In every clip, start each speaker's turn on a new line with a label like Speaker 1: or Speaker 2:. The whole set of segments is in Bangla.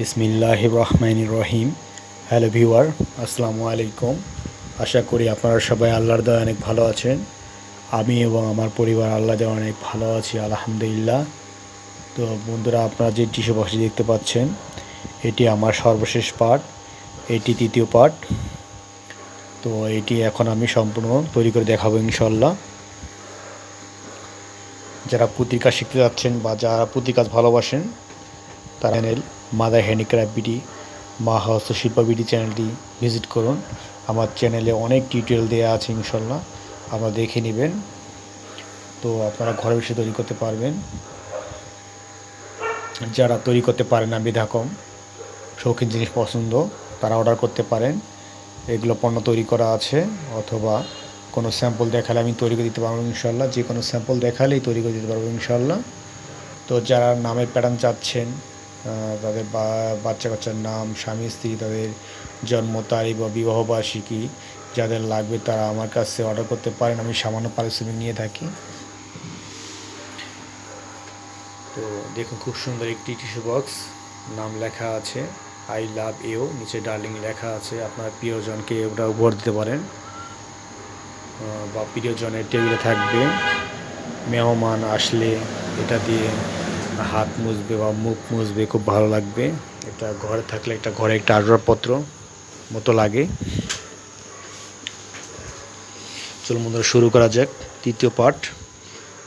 Speaker 1: বিসমিল্লাহ রহমান রহিম হ্যালো ভিউয়ার, আসসালামু আলাইকুম। আশা করি আপনারা সবাই আল্লাহর দয়া অনেক ভালো আছেন। আমি এবং আমার পরিবার আল্লাহ দেওয়া অনেক ভালো আছি, আলহামদুলিল্লাহ। তো বন্ধুরা, আপনারা যে টিস্যু বক্সটি দেখতে পাচ্ছেন, এটি আমার সর্বশেষ পার্ট এটি তৃতীয় পার্ট তো এটি এখন আমি সম্পূর্ণ তৈরি করে দেখাবো ইনশাল্লাহ যারা পুঁতির শিখতে যাচ্ছেন বা যারা পুঁতির কাজ ভালোবাসেন তারা চ্যানেল মাদার হ্যান্ডিক্রাফট বিডি, মা হস্তশিল্প বিডি চ্যানেলটি ভিজিট করুন। আমার চ্যানেলে অনেক টিউটোরিয়াল দেওয়া আছে ইনশাল্লাহ, আপনারা দেখে নেবেন। তো আপনারা ঘরে বসে তৈরি করতে পারবেন। যারা তৈরি করতে পারেন না মেধা কম শৌখিন জিনিস পছন্দ, তারা অর্ডার করতে পারেন। এগুলো পণ্য তৈরি করা আছে, অথবা কোনো স্যাম্পল দেখালে আমি তৈরি করে দিতে পারব ইনশাল্লাহ। যে কোনো স্যাম্পল দেখালেই তৈরি করে দিতে পারব ইনশাল্লাহ। তো যারা নামের প্যাটার্ন চাচ্ছেন তাদের বাচ্চা কাচ্চার নাম, স্বামী, স্ত্রী, তাদের জন্ম, তারিখ বা বিবাহবার্ষিকী যাদের লাগবে তারা আমার কাছে অর্ডার করতে পারেন। আমি সামান্য পারিশ্রমিক নিয়ে থাকি। তো দেখুন, খুব সুন্দর একটি টিস্যু বক্স নাম লেখা আছে আই লাভ ইউ নিচে ডার্লিং লেখা আছে, আপনার প্রিয়জনকে ওটা উপহার দিতে পারেন। বা প্রিয়জনের টেবিলে থাকবে, মেহমান আসলে এটা দিয়ে হাত মুছবে বা মুখ মুছবে, খুব ভালো লাগবে। এটা ঘরে থাকলে একটা ঘরে একটা আসবাবপত্র মতো লাগে। চলুন বন্ধুরা, শুরু করা যাক। তৃতীয় পার্ট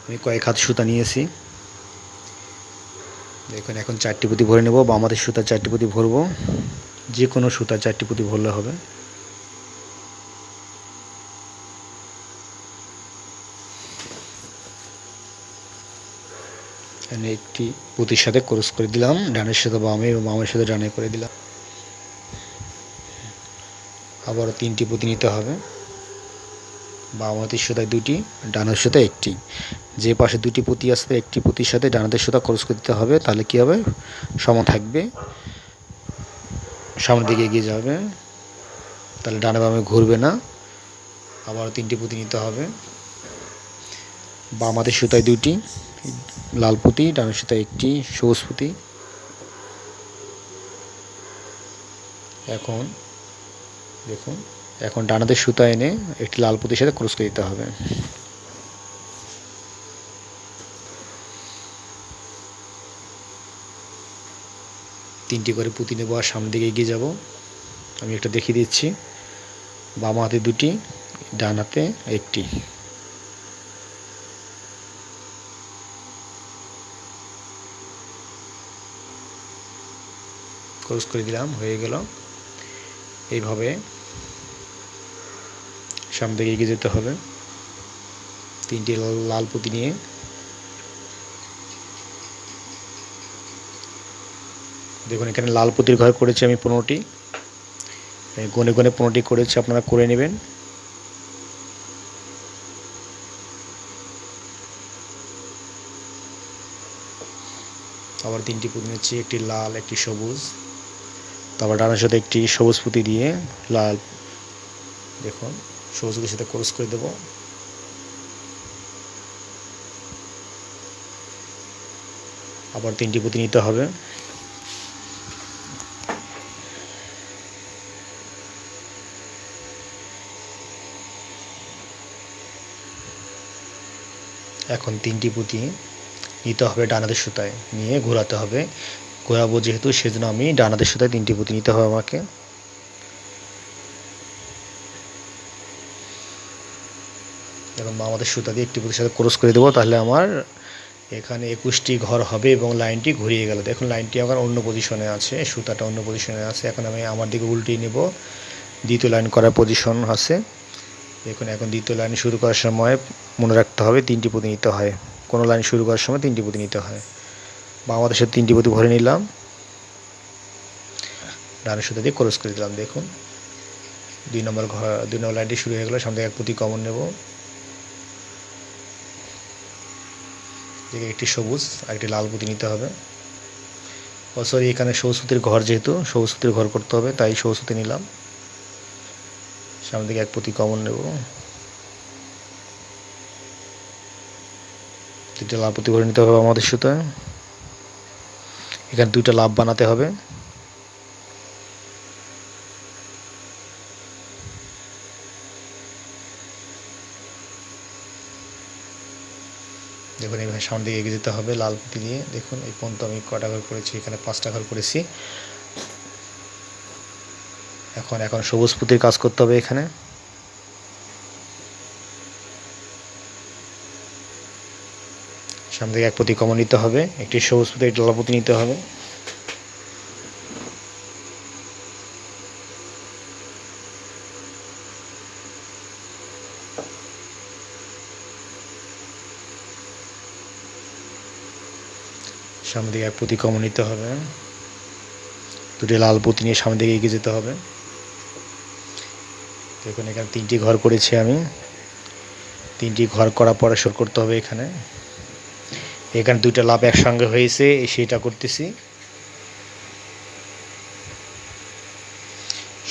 Speaker 1: আমি কয়েক হাত সুতা নিয়েছি। দেখুন, এখন চারটি পুঁতি ভরে নেব বা আমাদের সুতা চারটি পুঁতি ভরবো। যে কোনো সুতা চারটি পুঁতি ভরলে হবে। এখানে একটি পুঁতির সাথে ক্রস করে দিলাম, ডানের সাথে বামে এবং বামের সাথে ডানে করে দিলাম। আবারও তিনটি পুঁতি নিতে হবে। বাম হাতের দুটি ডানের সাথে একটি। যে পাশে দুটি পুঁতি আসবে একটি পুঁতির সাথে ডানাতের সুতা ক্রস করে দিতে হবে, তাহলে কী হবে? সম থাকবে। সামনের দিকে এগিয়ে যাবে। তাহলে ডানে বামে ঘুরবে না। আবার তিনটি পুঁতি নিতে হবে। বাম সুতায় দুটি লাল পুঁতি ডানের সাথে একটি সবুজ পুঁতি এখন, দেখুন, এখন ডানাদের সুতা এনে একটি লাল পুঁতির সাথে ক্রস করে দিতে হবে। তিনটি করে পুঁতি নেব আর সামনের দিকে এগিয়ে যাব। আমি একটা দেখিয়ে দিচ্ছি। বাম হাতে দুটি, ডান হাতে একটি। ক্রস করে দিলাম, হয়ে গেল। এইভাবে সামনে দিকে এগিয়ে যেতে হবে। তিনটি লাল পুঁতি নিয়ে। দেখুন, এখানে লাল পুঁতির ঘর করেছি আমি পনেরোটি। গনে গনে পনেরোটি করেছি, আপনারা করে নেবেন। আবার তিনটি পুঁতি নিচ্ছি, একটি লাল, একটি সবুজ। তারপর ডানার সাথে একটি সবুজ পুঁতি দিয়ে লাল, দেখুন, সবুজ পুঁতির সাথে ক্রস করে দেব। আবার তিনটি পুঁতি নিতে হবে। এখন তিনটি পুঁতি নিতে হবে ডানাদের সুতায়, নিয়ে ঘোরাতে হবে। ঘোরাবো যেহেতু, সেজন্য আমি ডানাদের সুতায় তিনটি পুঁতি নিতে হবে আমাকে। এবং আমাদের সুতা দিয়ে একটি পুঁতির সাথে ক্রস করে দেবো, তাহলে আমার এখানে একুশটি ঘর হবে এবং লাইনটি ঘুরিয়ে গেল। দেখুন, লাইনটি আমার অন্য পজিশনে আছে, সুতাটা অন্য পজিশনে আছে। এখন আমি আমার দিকে উল্টিয়ে নেব। দ্বিতীয় লাইন করার পজিশন আছে। দেখুন, এখন দ্বিতীয় লাইন শুরু করার সময় মনে রাখতে হবে, তিনটি পুঁতি নিতে হয়। কোনো লাইন শুরু করার সময় তিনটি পুঁতি নিতে হয়। বা আমাদের তিনটি পুঁতি ভরে নিলাম। ডানের সাথে দিয়ে ক্রস করে দিলাম, দেখুন। দুই নম্বর ঘর, দুই নম্বর লাইনটি শুরু হয়ে গেলো, সামনে এক পুঁতি কমন নেব। একটি সবুজ আর একটি লাল পুঁতি নিতে হবে। ও সরি এখানে সৌসুতির ঘর যেহেতু সৌসুতির ঘর করতে হবে, তাই সৌসুতি নিলাম। সামনে দিকে এক পুঁতি কমন নেব। দুটি লাল প্রতি করে নিতে হবে আমাদের সুতো এখানে দুইটা লাভ বানাতে হবে। দেখুন, এখানে সামনের দিকে এগিয়ে যেতে হবে, লাল পুঁতি দিয়ে। দেখুন, এই পর্যন্ত আমি কটা ঘর করেছি? এখানে পাঁচটা ঘর করেছি। এখন এখন সবুজ পুঁতির কাজ করতে হবে এখানে। সামনে থেকে এক পুঁতি কমন নিতে হবে, একটি সবুজ পুঁতি, একটি নিতে হবে। সামনে দিকে এক পুঁতি কমন নিতে হবে। দুটি লাল পুঁতি নিয়ে সামনে দিকে এগিয়ে যেতে হবে। দেখুন এখানে তিনটি ঘর করেছি আমি। তিনটি ঘর করার পরে শুরু করতে হবে এখানে। এখানে দুইটা লাভ একসঙ্গে হয়েছে, সেটা করতেছি।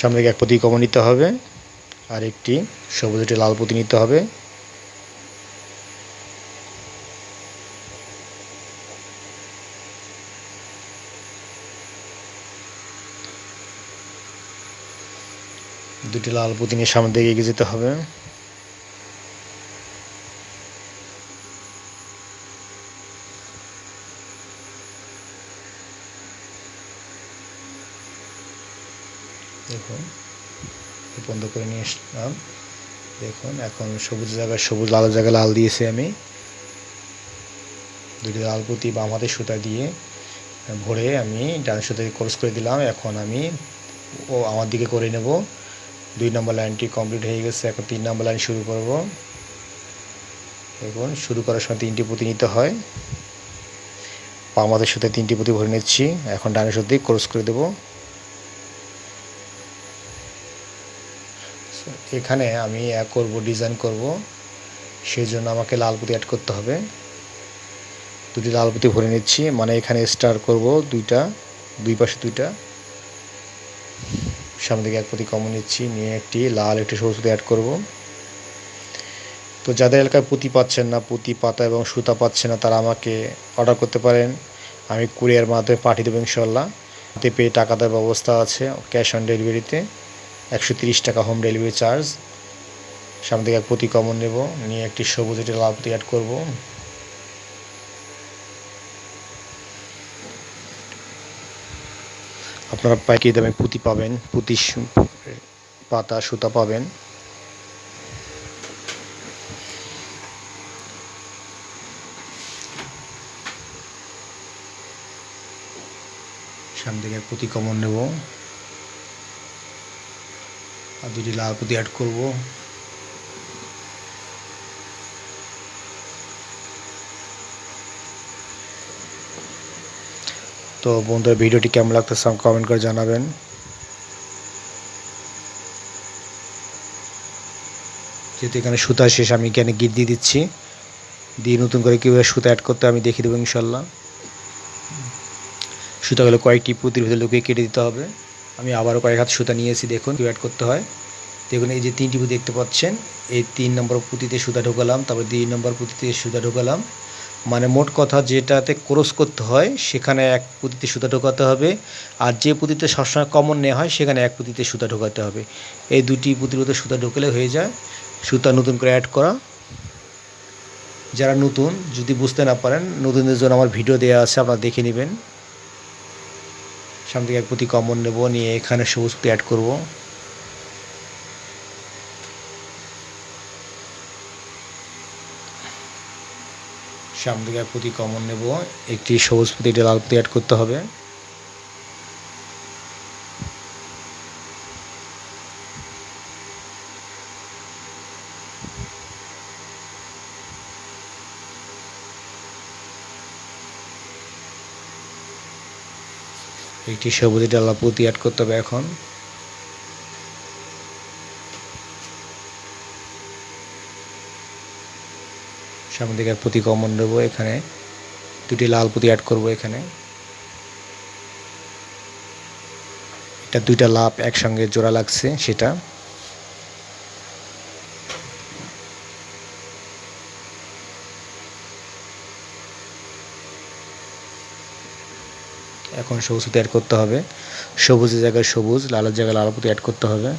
Speaker 1: সামনে এক পুঁতি কমন নিতে হবে, আর একটি সবুজ, একটি লাল পুঁতি নিতে হবে। দুটি লাল পুঁতি নিয়ে সামনের দিকে এগিয়ে যেতে হবে দেখুন এই বন্ধ করে নিয়ে আসলাম দেখুন, এখন সবুজ জায়গায় সবুজ, লাল জায়গায় লাল দিয়েছি আমি। দুটি লাল পুঁতি বাম হাতে সুতা দিয়ে ভরে আমি ডান সুতা ক্রস করে দিলাম। এখন আমি ও আমার দিকে করে নেব। দুই নম্বর লাইনটি কমপ্লিট হয়ে গেছে। এখন তিন নম্বর লাইন শুরু করব। দেখুন, শুরু করার সময় তিনটি পুঁতি নিতে হয়। পামাদের সাথে তিনটি পুঁতি ভরে নিচ্ছি। এখন ডানের সাথে ক্রস করে দেব। এখানে আমি করব ডিজাইন করব। সেই জন্য আমাকে লাল পুঁতি অ্যাড করতে হবে। দুটি লাল পুঁতি ভরে নিচ্ছি মানে এখানে স্টার করব দুইটা, দুই পাশে দুইটা। সামনে দিকে এক পুঁতি কমন নিচ্ছি, নিয়ে একটি লাল, একটি সবুজ পুঁতি অ্যাড করব। তো যাদের এলাকায় পুঁতি পাচ্ছেন না, পুঁতি, পাতা এবং সুতা পাচ্ছে না, তারা আমাকে অর্ডার করতে পারেন। আমি কুরিয়ার মাধ্যমে পাঠিয়ে দেবো ইনশাল্লাহ হাতে পেয়ে টাকা দেওয়ার ব্যবস্থা আছে ক্যাশ অন ডেলিভারিতে একশো তিরিশ টাকা হোম ডেলিভারি চার্জ সামনে থেকে এক পুঁতি কমন নেব, নিয়ে একটি সবুজ একটি পুঁতি অ্যাড করব। আপনারা পাইকারি দামে পুঁতি পাবেন, পুঁতি পাতা, সুতা পাবেন। সামনে থেকে পুঁতি কমন নেব। আর দুটি লাল পুঁতি অ্যাড করব। তো বন্ধুরা, ভিডিওটি কেমন লাগতেছে কমেন্ট করে জানাবেন। যেহেতু এখানে সুতা শেষ, আমি এখানে গিট দিয়ে দিচ্ছি। দিয়ে নতুন করে কীভাবে সুতা অ্যাড করতে আমি দেখিয়ে দেবো ইনশাল্লাহ। সুতাগুলো কয়েকটি পুঁতির ভিতরে লুকিয়ে কেটে দিতে হবে। আমি আবারও কয়েক হাত সুতা নিয়েছি দেখুন অ্যাড করতে হয়। দেখুন, এই যে তিনটি পুঁতি দেখতে পাচ্ছেন, এই তিন নম্বর পুঁতিতে সুতা ঢোকালাম, তারপর দুই নম্বর পুঁতিতে সুতা ঢোকালাম। মানে মোট কথা যেটাতে ক্রস করতে হয়, সেখানে এক পুঁতিতে সুতা ঢোকাতে হবে, আর যে পুঁতিতে সবসময় কমন নেওয়া হয়, সেখানে এক পুঁতিতে সুতা ঢোকাতে হবে। এই দুটি পুঁতির মধ্যে সুতা ঢোকালে হয়ে যায়, সুতা নতুন করে অ্যাড করা। যারা নতুন, যদি বুঝতে না পারেন, নতুনদের জন্য আমার ভিডিও দেওয়া আছে, আপনারা দেখে নেবেন। সামনে থেকে এক প্রতি কমন নেব, নিয়ে এখানে সবুজ পুঁতি অ্যাড করব। সামনে থেকে এক প্রতি কমন নেব, একটি সবুজ পুঁতি, একটি লাল পুঁতি অ্যাড করতে হবে। একটি সবুজ ডালা পুঁতি অ্যাড করতে হবে এখন। সামনের দিকে পুঁতি কমন দেবো এখানে। দুটি লাল পুঁতি অ্যাড করব এখানে। এটা দুইটা লাভ একসঙ্গে জোড়া লাগছে সেটা। এখন সবুজ পুঁতি অ্যাড করতে হবে। সবুজের জায়গায় সবুজ, লালের জায়গায় লাল পুঁতি অ্যাড করতে হবে।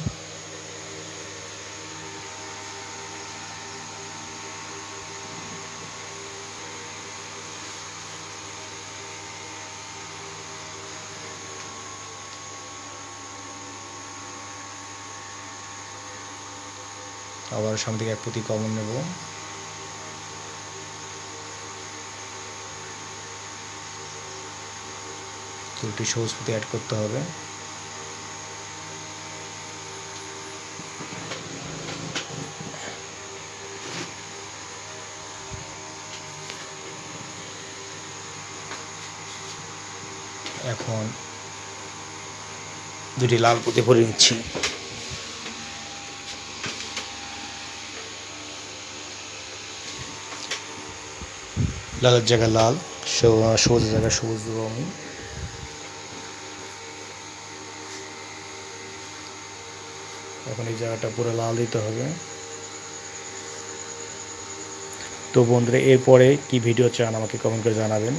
Speaker 1: আবার সামনে থেকে এক পুঁতি কমন নেব। দুটি সবুজ পুঁতি অ্যাড করতে হবে। এখন দুটি লাল পুঁতি ভরে নিচ্ছি। লালের জায়গায় লাল, সবুজ, সবুজের জায়গায় সবুজ দেবো আমি। এখন এই জায়গাটা পুরো লাল দিতে হবে। তো বন্ধুরা, এরপরে কি ভিডিও চান আমাকে কমেন্ট করে জানাবেন।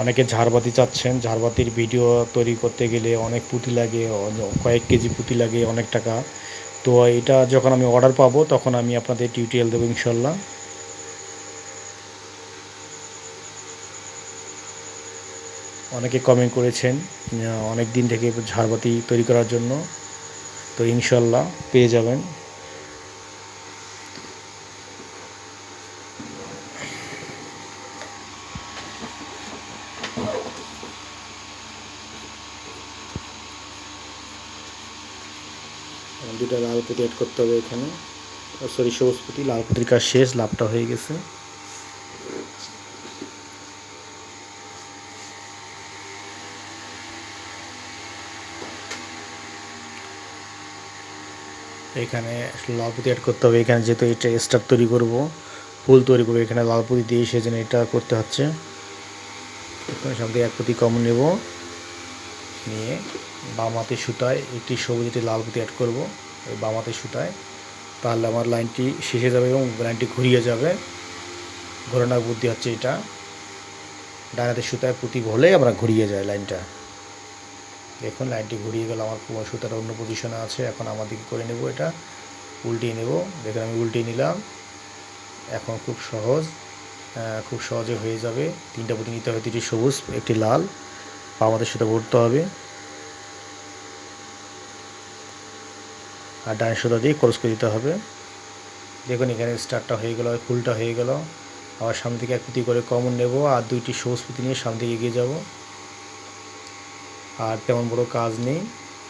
Speaker 1: অনেকে ঝাড়বাতি চাচ্ছেন। ঝাড়বাতির ভিডিও তৈরি করতে গেলে অনেক পুঁতি লাগে, কয়েক কেজি পুঁতি লাগে অনেক টাকা। তো এটা যখন আমি অর্ডার পাবো, তখন আমি আপনাদের টিউটোরিয়াল দেবো ইনশাল্লাহ। অনেকে কমেন্ট করেছেন অনেক দিন থেকে ঝাড়বাতি তৈরি করার জন্য। তো ইনশাল্লাহ পেয়ে যাবেন। দুটা লাল পুঁতি অ্যাড করতে হবে এখানে। সরি, সবুজ পুঁতি লাল পুঁতির কাজ শেষ, লাভটা হয়ে গেছে। এখানে লাল পুঁতি অ্যাড করতে হবে। এখানে যেহেতু এটা স্টার তৈরি করব, ফুল তৈরি করব, এখানে লাল পুঁতি দিয়ে সেজন্য এটা করতে হচ্ছে। এখানে সামনে এক পুঁতি কম নেব। নিয়ে বাম হাতে সুতায় একটি সবুজ একটি লাল পুঁতি অ্যাড করব। ওই বাম হাতে সুতায়। তাহলে আমার লাইনটি শেষে যাবে এবং লাইনটি ঘুরিয়ে যাবে। ঘোরানোর বুদ্ধি হচ্ছে এটা। ডান হাতে সুতায় পুঁতি ভরলে আমরা ঘুরিয়ে যায় লাইনটা। দেখুন, লাইনটি ঘুরিয়ে গেল। আমার সুতার অন্য পজিশনে আছে। এখন আমাদেরকে করে নেব এটা। উল্টিয়ে নেব। দেখুন, আমি উল্টিয়ে নিলাম। এখন খুব সহজ খুব সহজে হয়ে যাবে। তিনটা পুঁতি নিতে হবে তিনটি সবুজ, একটি লাল। আমাদের সেটা ভরতে হবে। আর ডান সুতা দিয়ে ক্রস করে দিতে হবে। দেখুন, এখানে স্টারটা হয়ে গেল, ফুলটা হয়ে গেল। আবার সামনে থেকে এক পুঁতি করে কমন নেব। আর দুইটি সবুজ পুঁতি নিয়ে সামনে দিকে এগিয়ে যাব। আর তেমন বড় কাজ নেই।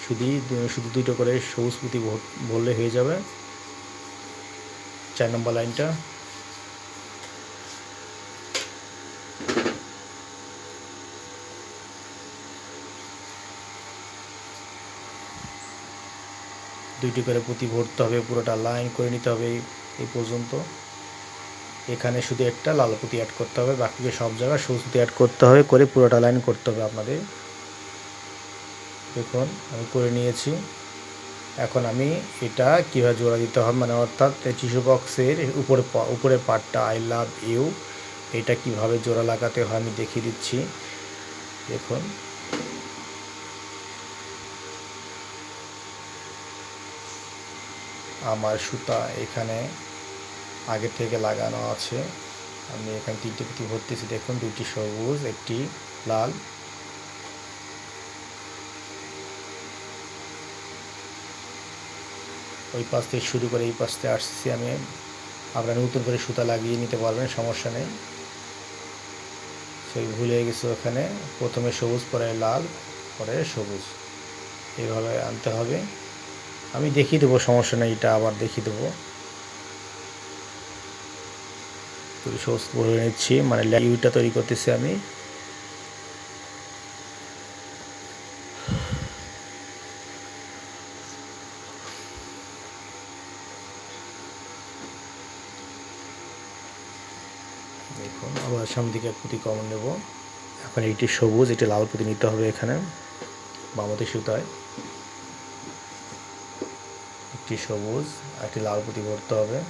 Speaker 1: শুধু শুধু দুটো করে সবুজ পুঁতি ভর- ভরলে হয়ে যাবে। চার নম্বর লাইনটা। দুইটি করে পুঁতি ভরতে হবে, পুরোটা লাইন করে নিতে হবে এই পর্যন্ত। এখানে শুধু একটা লাল পুঁতি অ্যাড করতে হবে, বাকিকে সব জায়গায় সবুজ পুঁতি অ্যাড করতে হবে, করে পুরোটা লাইন করতে হবে আপনাদের। দেখুন, আমি করে নিয়েছি। এখন আমি এটা কীভাবে জোড়া দিতে হবে মানে অর্থাৎ টিস্যু বক্সের উপরে উপরের পার্টটা আই লাভ ইউ এটা কীভাবে জোড়া লাগাতে হয় আমি দেখিয়ে দিচ্ছি। দেখুন। আমার সুতা এখানে আগে থেকে লাগানো আছে। আমি এখানে তিনটে পুঁতি ভরতেছি দেখুন দুটি সবুজ, একটি লাল। ওই পাশ থেকে শুরু করে এই পাশ থেকে আসছি আমি। আপনারা নতুন করে সুতা লাগিয়ে নিতে পারবেন, সমস্যা নেই। সেই ভুলে গেছে ওখানে। প্রথমে সবুজ, পরে লাল, পরে সবুজ। এইভাবে আনতে হবে। আমি দেখিয়ে দেবো, সমস্যা নেই, এটা আবার দেখিয়ে দেবো। সবুজ ভরে নিচ্ছি মানে ইউটা তৈরি করতেছি আমি দেখুন আবার সামনে দিকে পুঁতি কমন নেব। এখন এইটি সবুজ এটি লাল পুঁতি নিতে হবে এখানে, বামতে সুতায়। একটি সবুজ একটি লাল পুঁতি ভরতে হবে।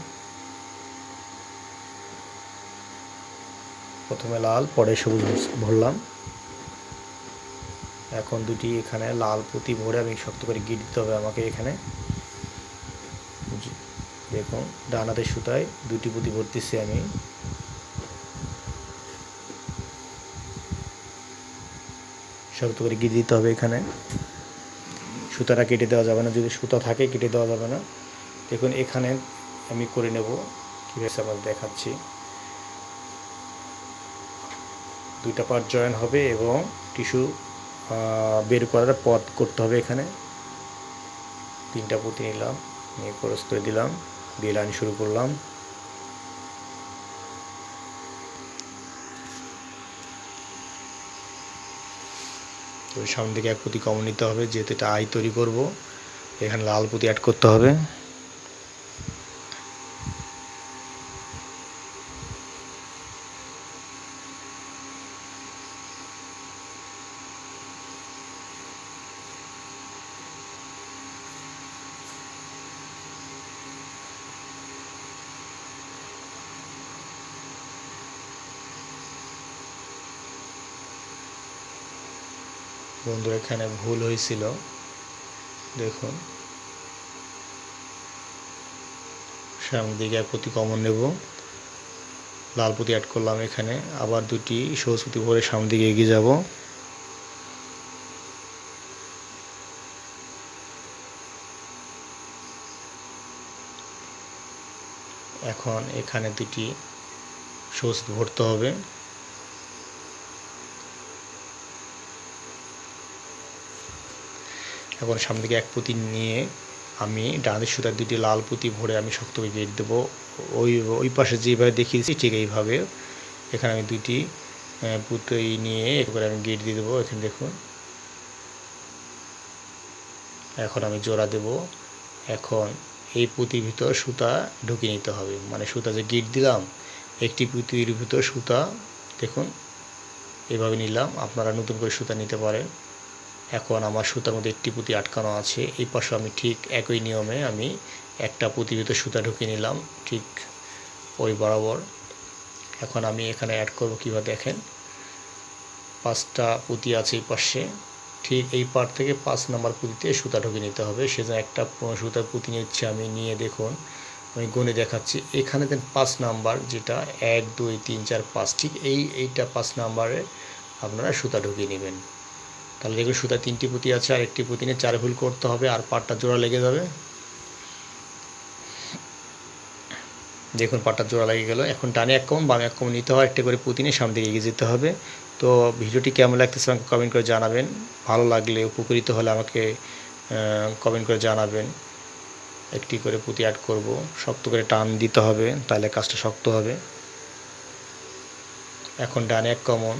Speaker 1: প্রথমে লাল, পরে সবুজ ভর- ভরলাম। এখন দুটি এখানে লাল পুঁতি ভরে আমি শক্ত করে গিট দিতে হবে আমাকে এখানে। দেখুন, ডান হাতের সুতায় দুটি পুঁতি ভরতেছি আমি। শক্ত করে গিয়ে দিতে হবে এখানে। সুতাটা কেটে দেওয়া যাবে না, যদি সুতা থাকে কেটে দেওয়া যাবে না। দেখুন, এখানে আমি করে নেব। কীভাবে আমার দেখাচ্ছি। দুইটা পার্ট জয়েন হবে এবং টিস্যু বের করার পথ করতে হবে এখানে। তিনটা পুঁতি নিলাম, নিয়ে ক্রস করে দিলাম, দিয়ে লাইন শুরু করলাম। তো সামনে থেকে এক পুঁতি কমন নিতে হবে, যেহেতু এটা আই তৈরি করব, এখানে লাল পুঁতি অ্যাড করতে হবে বন্ধুরা এখানে ভুল হয়েছিল। দেখুন। সামনের দিকে এক পুঁতি কমন নেব। লাল পুঁতি অ্যাড করলাম এখানে। আবার দুটি সবুজ পুঁতি ভরে সামনের দিকে এগিয়ে যাব। এখন এখানে দুটি সবুজ ভরতে হবে। এখন সামনে দিকে এক পুঁতি নিয়ে আমি ডানের সুতার দুটি লাল পুঁতি ভরে আমি শক্ত করে গেট দেবো। ওই ওই পাশে যেভাবে দেখিয়েছি ঠিক এইভাবে এখানে আমি দুটি পুঁতি নিয়ে একবারে আমি গেট দিয়ে দেবো। এখানে দেখুন। এখন আমি জোড়া দেব। এখন এই পুঁতির ভিতর সুতা ঢুকিয়ে নিতে হবে। মানে সুতা যে গিট দিলাম, একটি পুঁতির ভিতর সুতা, দেখুন, এভাবে নিলাম। আপনারা নতুন করে সুতা নিতে পারেন। এখন আমার সুতার মধ্যে একটি পুঁতি আটকানো আছে। এই পাশে আমি ঠিক একই নিয়মে আমি একটা পুঁতির ভিতরে সুতা ঢুকিয়ে নিলাম, ঠিক ওই বরাবর। এখন আমি এখানে অ্যাড করব কীভাবে দেখেন। পাঁচটা পুঁতি আছে এই পাশে। ঠিক এই পার থেকে পাঁচ নাম্বার পুঁতিতে সুতা ঢুকিয়ে নিতে হবে। সেজন্য একটা সুতার পুঁতি নিচ্ছে, আমি নিয়ে দেখুন, আমি গুনে দেখাচ্ছি। এখানে দেন পাঁচ নাম্বার, যেটা এক, দুই, তিন, চার, পাঁচ, ঠিক এই, এইটা পাঁচ নাম্বারে আপনারা সুতা ঢুকিয়ে নেবেন। তাহলে দেখুন সুতা তিনটি পুঁতি আছে, আর একটি পুঁতি নিয়ে চার ভুল করতে হবে, আর পাটটা জোড়া লেগে যাবে। দেখুন, পাটটা জোড়া লেগে গেল। এখন ডানে এক কম, বামে এক কম নিতে হয়, একটা করে পুঁতি নিয়ে সামনে দিকে এগিয়ে যেতে হবে। তো ভিডিওটি কেমন লাগতেছে আমাকে কমেন্ট করে জানাবেন। ভালো লাগলে, উপকৃত হলে আমাকে কমেন্ট করে জানাবেন। একটি করে পুঁতি অ্যাড করব। শক্ত করে টান দিতে হবে, তাহলে কাজটা শক্ত হবে। এখন ডানে এক কমন।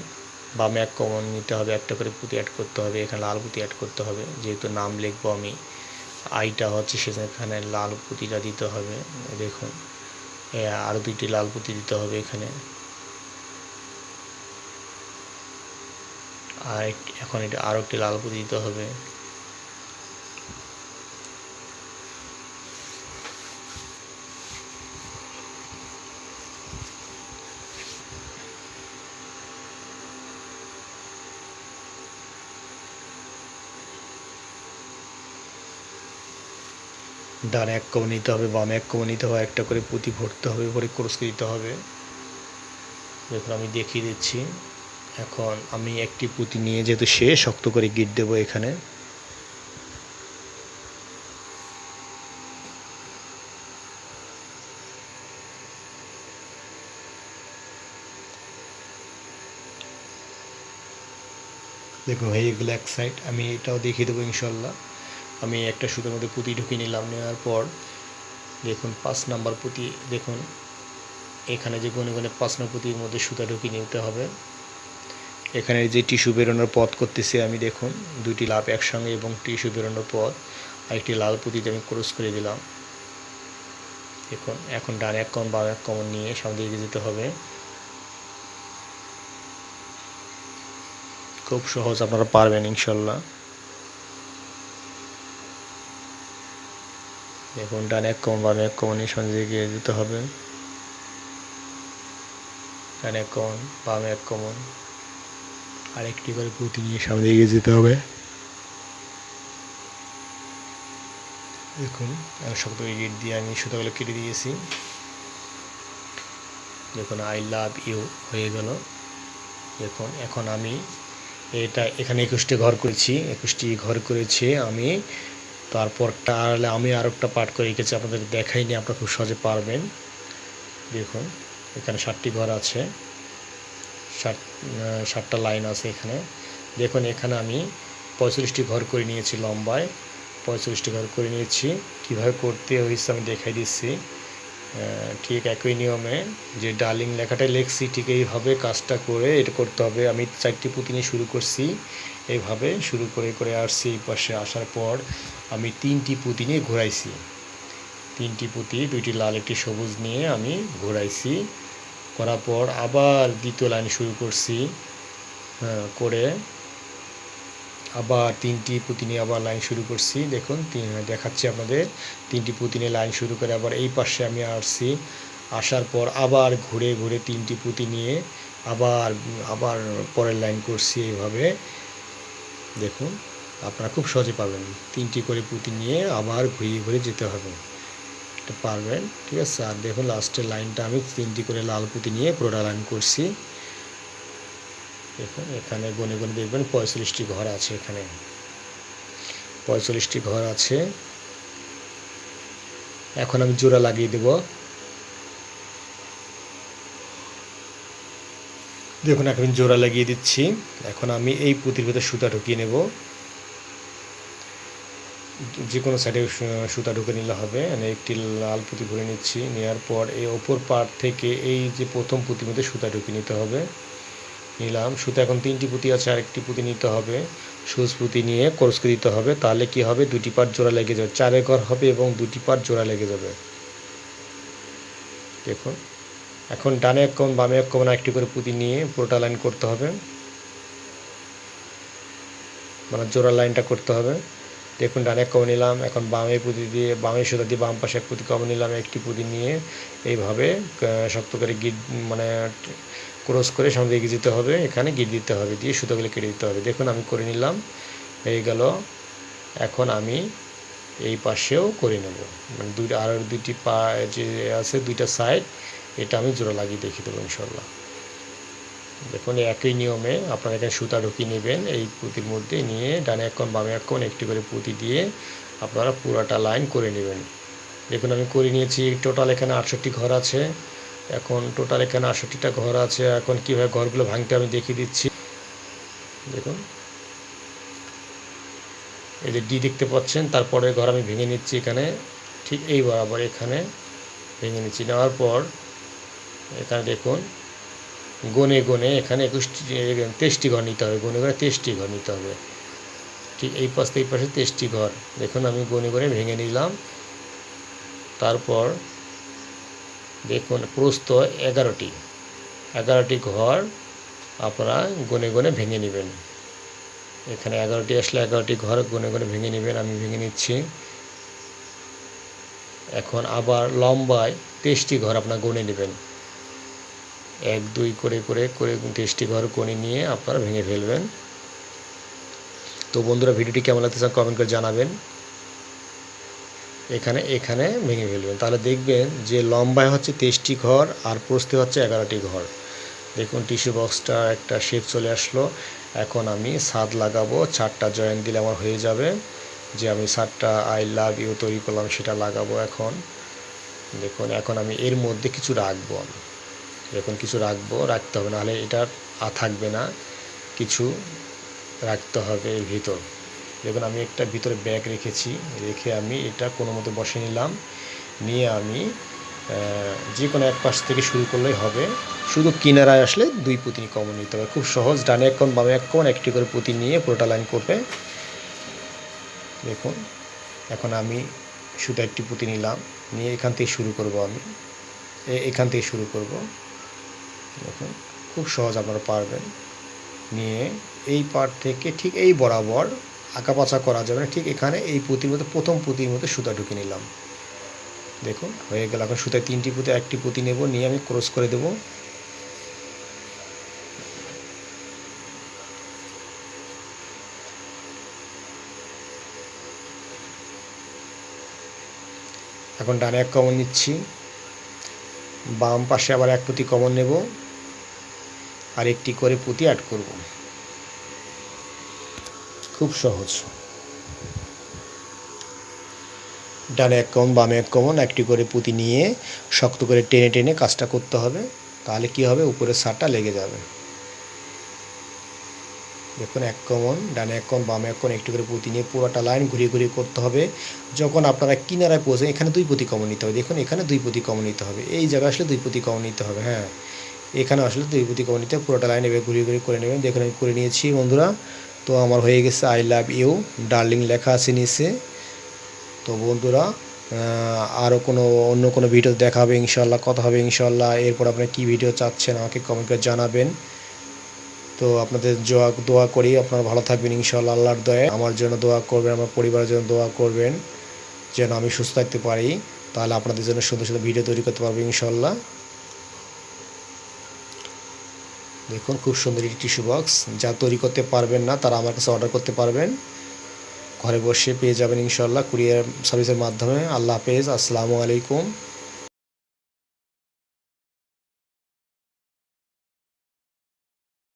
Speaker 1: বামে ম্যাক কমন নিতে হবে, একটা করে পুঁতি অ্যাড করতে হবে, এখানে লাল পুঁতি অ্যাড করতে হবে। যেহেতু নাম লিখব আমি, আইটা হচ্ছে সেখানে লাল পুঁতিটা দিতে হবে, দেখুন। আরও দুইটি লাল পুঁতি দিতে হবে এখানে। আর এখন এটা আরও একটি লাল পুঁতি দিতে হবে। ডানে এক কম নিতে হবে, বামে এক কম নিতে হবে একটা করে পুঁতি ভরতে হবে ভরে ক্রস দিতে হবে। দেখুন, আমি দেখিয়ে দিচ্ছি। এখন আমি একটি পুঁতি নিয়ে যেহেতু সে শক্ত করে গিট দেবো এখানে। দেখুন, হয়ে গেলো এক সাইড আমি এটাও দেখিয়ে দেবো ইনশাল্লাহ আমি একটা সুতোর মধ্যে পুঁতি ঢুকিয়ে নিলাম, নেওয়ার পর দেখুন পাঁচ নাম্বার পুঁতি, দেখুন এখানে যে গনে গনে পাঁচ নম্বর পুঁতির মধ্যে সুতা ঢুকিয়ে নিতে হবে। এখানে যে টিস্যু বেরোনোর পথ করতেছি আমি, দেখুন দুইটি লাভ একসঙ্গে এবং টিস্যু বেরোনোর পথ একটি লাল পুঁতিতে আমি ক্রস করে দিলাম। দেখুন, এখন ডান এক কম, বাম এক কমন নিয়ে সামনে এগিয়ে যেতে হবে। খুব সহজ, আপনারা পারবেন ইনশাল্লাহ। দেখুন ডান এক কম বাম এক কমন নিয়ে সামনে গিয়ে যেতে হবে। ডান এক কমন বাম এক কমন আরেকটি করে পুঁতি নিয়ে সামনে এগিয়ে যেতে হবে। দেখুন শক্ত গিট দিয়ে আমি সুতোগুলো কেটে দিয়েছি। দেখুন আই লাভ ইউ হয়ে গেল। দেখুন, এখন আমি এটা এখানে একুশটি ঘর করেছি। একুশটি ঘর করেছি আমি তারপর তাহলে আমি আর একটা পাঠ করে রেখেছি, আপনাদের দেখাইনি, আপনারা খুব সহজে পারবেন। দেখুন, এখানে ষাটটি ঘর আছে। ষাট ষাটটা লাইন আছে এখানে। দেখুন, এখানে আমি পঁয়তাল্লিশটি ঘর করে নিয়েছি লম্বায়। পঁয়তাল্লিশটি ঘর করে নিয়েছি। কীভাবে করতে হয়েছে আমি দেখাই দিচ্ছি। ঠিক একই নিয়মে যে ডার্লিং লেখাটা লিখছি, ঠিক এইভাবে কাজটা করে এটা করতে হবে। আমি চারটি পুঁতি নিয়ে শুরু করছি। এইভাবে শুরু করে করে আসছি, এই পাশে আসার পর আমি তিনটি পুঁতি নিয়ে ঘোরাইছি। তিনটি পুঁতি, দুইটি লাল, একটি সবুজ নিয়ে আমি ঘোরাইছি। করার পর আবার দ্বিতীয় লাইন শুরু করছি করে আবার তিনটি পুঁতি নিয়ে আবার লাইন শুরু করছি। দেখুন দেখাচ্ছি আপনাদের। তিনটি পুঁতি নিয়ে লাইন শুরু করে আবার এই পাশে আমি আসছি। আসার পর আবার ঘুরে ঘুরে তিনটি পুঁতি নিয়ে আবার আবার পরের লাইন করছি এইভাবে। দেখুন, আপনারা খুব সহজে পাবেন। তিনটি করে পুঁতি নিয়ে আবার ঘুরিয়ে ঘুরে যেতে হবে। পারবেন, ঠিক আছে? আর দেখুন লাস্টের লাইনটা আমি তিনটি করে লাল পুঁতি নিয়ে পুরোটা লাইন করছি। দেখুন এখানে গনে গনে দেখবেন পঁয়তাল্লিশটি ঘর আছে এখানে। পঁয়তাল্লিশটি ঘর আছে। এখন আমি জোড়া লাগিয়ে দেব। দেখুন, এখন আমি জোড়া লাগিয়ে দিচ্ছি। এখন আমি এই পুঁতির ভেতর সুতা ঢুকিয়ে নেব। যে কোনো সাইডে সুতা ঢুকে নিলে হবে। আমি একটি লাল পুঁতি ভরে নিচ্ছি। নেওয়ার পর এই ওপর পার্ট থেকে এই যে প্রথম পুঁতির মধ্যে সুতা ঢুকিয়ে নিতে হবে। নিলাম। সুতো এখন তিনটি পুঁতি আছে, আরেকটি পুঁতি নিতে হবে। সুচ পুঁতি নিয়ে কোরসকে দিতে হবে, তাহলে কি হবে? দুটি পার্ট জোড়া লেগে যাবে। চারে ঘর হবে এবং দুটি পার্ট জোড়া লেগে যাবে। দেখুন। এখন ডানে এক কোণ বামে এক কোণ একটি করে পুঁতি নিয়ে পুরোটা লাইন করতে হবে। মানে জোড়া লাইনটা করতে হবে। দেখুন, ডানে কম নিলাম, এখন বামে পুঁতি দিয়ে, বামে সুতা দিয়ে বাম পাশে এক পুঁতি কম নিলাম, একটি পুঁতি নিয়ে এইভাবে শক্ত করে গিট মানে ক্রস করে সামনে এগিয়ে যেতে হবে, এখানে গিট দিতে হবে দিয়ে সুতোগুলো কেটে দিতে হবে। দেখুন, আমি করে নিলাম, হয়ে গেল। এখন আমি এই পাশেও করে নেব। মানে দুই, আর দুইটি পা যে আছে, দুইটা সাইড এটা আমি জোড়া লাগিয়ে দেখিয়ে দেবো ইনশাল্লাহ দেখুন, একই নিয়মে আপনারা এখানে সুতা ঢুকিয়ে নেবেন, এই পুঁতির মধ্যে নিয়ে ডানে এক বামে এক একটি করে পুঁতি দিয়ে আপনারা পুরাটা লাইন করে নেবেন। দেখুন, আমি করে নিয়েছি টোটাল এখানে আটষট্টি ঘর আছে। এখন টোটাল এখানে আষট্টিটা ঘর আছে, এখন কীভাবে ঘরগুলো ভাঙতে আমি দেখিয়ে দিচ্ছি। দেখুন। এই যে ডি দেখতে পাচ্ছেন, তারপরে ঘর আমি ভেঙে নিচ্ছি এখানে। ঠিক এই বরাবর এখানে ভেঙে নিচ্ছি। নেওয়ার পর এখানে দেখুন, গনে গনে এখানে একুশটি তেইশটি ঘর নিতে হবে। গনে গনে তেইশটি ঘর নিতে হবে। ঠিক এই পাশ থেকে এই পাশে তেইশটি ঘর। দেখুন আমি গনে গনে ভেঙে নিলাম। তারপর দেখুন, প্রস্থ এগারোটি। এগারোটি ঘর আপনারা গনে গনে ভেঙে নেবেন। এখানে এগারোটি আসলে এগারোটি ঘর গনে গনে ভেঙে নেবেন, আমি ভেঙে নিচ্ছি। এখন আবার লম্বায় তেইশটি ঘর আপনার গনে নেবেন। এক, দুই করে করে করে তেইশটি ঘর গনে নিয়ে আপনারা ভেঙে ফেলবেন। তো বন্ধুরা, ভিডিওটি কেমন লাগতেছে কমেন্ট করে জানাবেন। এখানে এখানে ভেঙে ফেলবেন। তাহলে দেখবেন যে লম্বায় হচ্ছে তেইশটি ঘর আর প্রস্থে হচ্ছে এগারোটি ঘর। দেখুন, টিস্যু বক্সটা একটা শেপ চলে আসলো। এখন আমি ছাদ লাগাবো। ছাদটা জয়েন দিলে আমার হয়ে যাবে যে আমি ছাদটা আই লাভ ইউ তৈরি করলাম, সেটা লাগাবো এখন। দেখুন, এখন আমি এর মধ্যে কিছু রাখব আমি। এখন কিছু রাখব, রাখতে হবে। নাহলে এটা থাকবে না। কিছু রাখতে হবে এর ভিতর। দেখুন, আমি একটা ভিতরে ব্যাগ রেখেছি। রেখে আমি এটা কোনো মতো বসে নিলাম। নিয়ে আমি যে কোনো এক পাশ থেকে শুরু করলেই হবে। শুধু কিনারায় আসলে দুই পুঁতি কমন নিতে হবে। খুব সহজ, ডানে এক কোণ, বামে এক কোণ, একটি করে পুঁতি নিয়ে পুরোটা লাইন করবে। দেখুন, এখন আমি শুধু একটি পুঁতি নিলাম। নিয়ে এখান থেকে শুরু করব আমি। এখান থেকে শুরু করব। দেখুন, খুব সহজ আপনারা পারবেন। নিয়ে এই পার্ট থেকে ঠিক এই বরাবর আঁকাপাচা করা যাবে না। ঠিক এখানে এই পুঁতির মধ্যে, প্রথম পুঁতির মধ্যে সুতা ঢুকে নিলাম। দেখুন, হয়ে গেল। এখন সুতায় তিনটি পুঁতি, একটি পুঁতি নেব, নিয়ে আমি ক্রস করে দেব। এখন ডানে এক কমন নিচ্ছি। বাম পাশে আবার এক পুঁতি কমন নেব। আর একটি করে পুঁতি অ্যাড করব। খুব সহজ। ডানে এক কমন বামে এক কমন, একটি করে পুঁতি নিয়ে শক্ত করে টেনে টেনে কাজটা করতে হবে, তাহলে কি হবে? উপরে সারটা লেগে যাবে। দেখুন, এক কমন, ডানে এক কমন বামে এক কমন একটু করে পুঁতি নিয়ে পুরোটা লাইন ঘুরিয়ে ঘুরিয়ে করতে হবে। যখন আপনারা কিনারায় পৌঁছে এখানে দুই পুঁতি কমন নিতে হবে। দেখুন, এখানে দুই পুঁতি কমন নিতে হবে। এই জায়গায় আসলে দুই পুঁতি কমন নিতে হবে হ্যাঁ। এখানে আসলে দুই পুঁতি কমন নিতে পুরোটা লাইন এভাবে ঘুরিয়ে ঘুরিয়ে করে নেবেন। দেখুন, আমি করে নিয়েছি, বন্ধুরা। তো আমার হয়ে গেছে আই লাভ ইউ ডার্লিং লেখা আছে নিচে। তো বন্ধুরা আরও কোনো, অন্য কোনো ভিডিও দেখা হবে ইনশাল্লাহ কথা হবে ইনশাল্লাহ এরপর আপনারা কী ভিডিও চাচ্ছেন আমাকে কমেন্ট করে জানাবেন। তো আপনাদের দোয়া দোয়া করি, আপনারা ভালো থাকবেন ইনশাল্লাহ আল্লাহর দয়ে। আমার জন্য দোয়া করবেন, আমার পরিবারের জন্য দোয়া করবেন, যেন আমি সুস্থ থাকতে পারি। তাহলে আপনাদের জন্য সুন্দর সুন্দর ভিডিও তৈরি করতে পারব ইনশাল্লাহ দেখুন, খুব সুন্দর একটি টিস্যু বক্স যা তৈরি করতে পারবেন না, তারা আমার কাছে অর্ডার করতে পারবেন। ঘরে বসে পেয়ে যাবেন ইনশাল্লাহ কুরিয়ার সার্ভিসের মাধ্যমে। আল্লাহ হাফেজ, আসসালামু আলাইকুম।